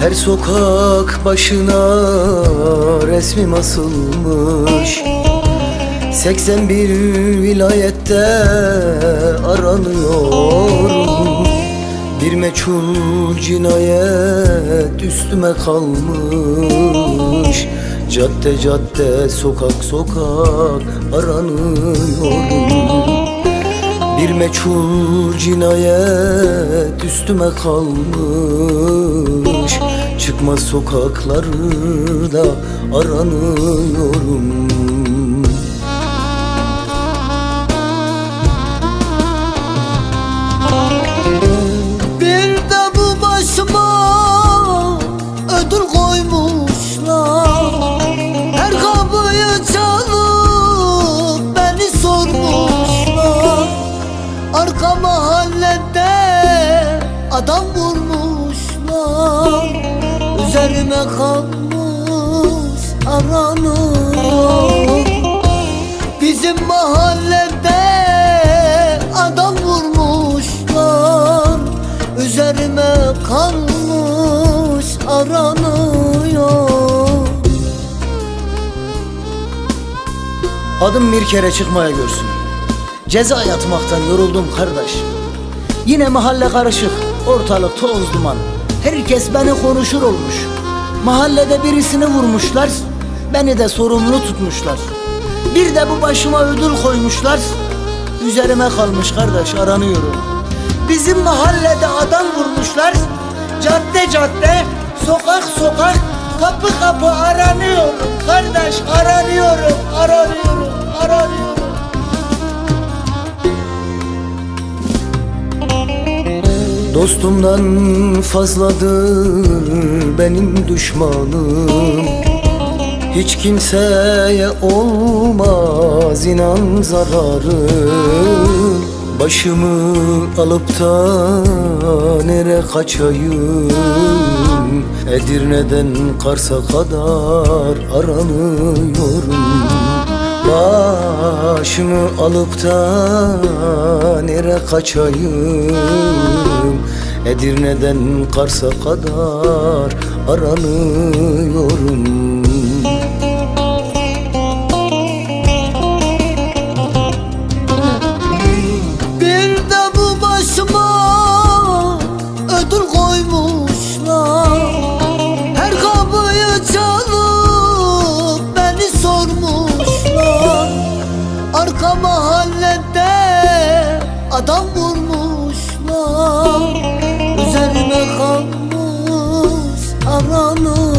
Her sokak başına resmim asılmış. 81 vilayette aranıyorum. Bir meçhul cinayet üstüme kalmış. Cadde cadde sokak sokak aranıyorum. Bir meçhul cinayet üstüme kalmış Çıkmaz sokaklarda aranıyorum Bir de bu başıma ödül koymuşlar Her kapıyı çalıp beni sormuşlar Arka mahallede adam vurmuşlar Üzerime kalmış aranıyor. Bizim mahallede adam vurmuşlar Üzerime kalmış aranıyor. Adım bir kere çıkmaya görsün. Ceza yatmaktan yoruldum kardeş. Yine mahalle karışık Ortalık toz duman Herkes beni konuşur olmuş. Mahallede birisini vurmuşlar Beni de sorumlu tutmuşlar. Bir de bu başıma ödül koymuşlar Üzerime kalmış kardeş aranıyorum. Bizim mahallede adam vurmuşlar Cadde cadde Sokak sokak Kapı kapı aranıyorum Kardeş Dostumdan fazladır benim düşmanım. Hiç kimseye olmaz inan zararı. Başımı alıp da nere kaçayım? Edirne'den Kars'a kadar aranıyorum Başımı alıp da nere kaçayım? Edirne'den Kars'a kadar aranıyorum. Bir de bu başıma ödül koymuşlar. arka mahallede adam vurmuşlar. Üzerime kalmış aranın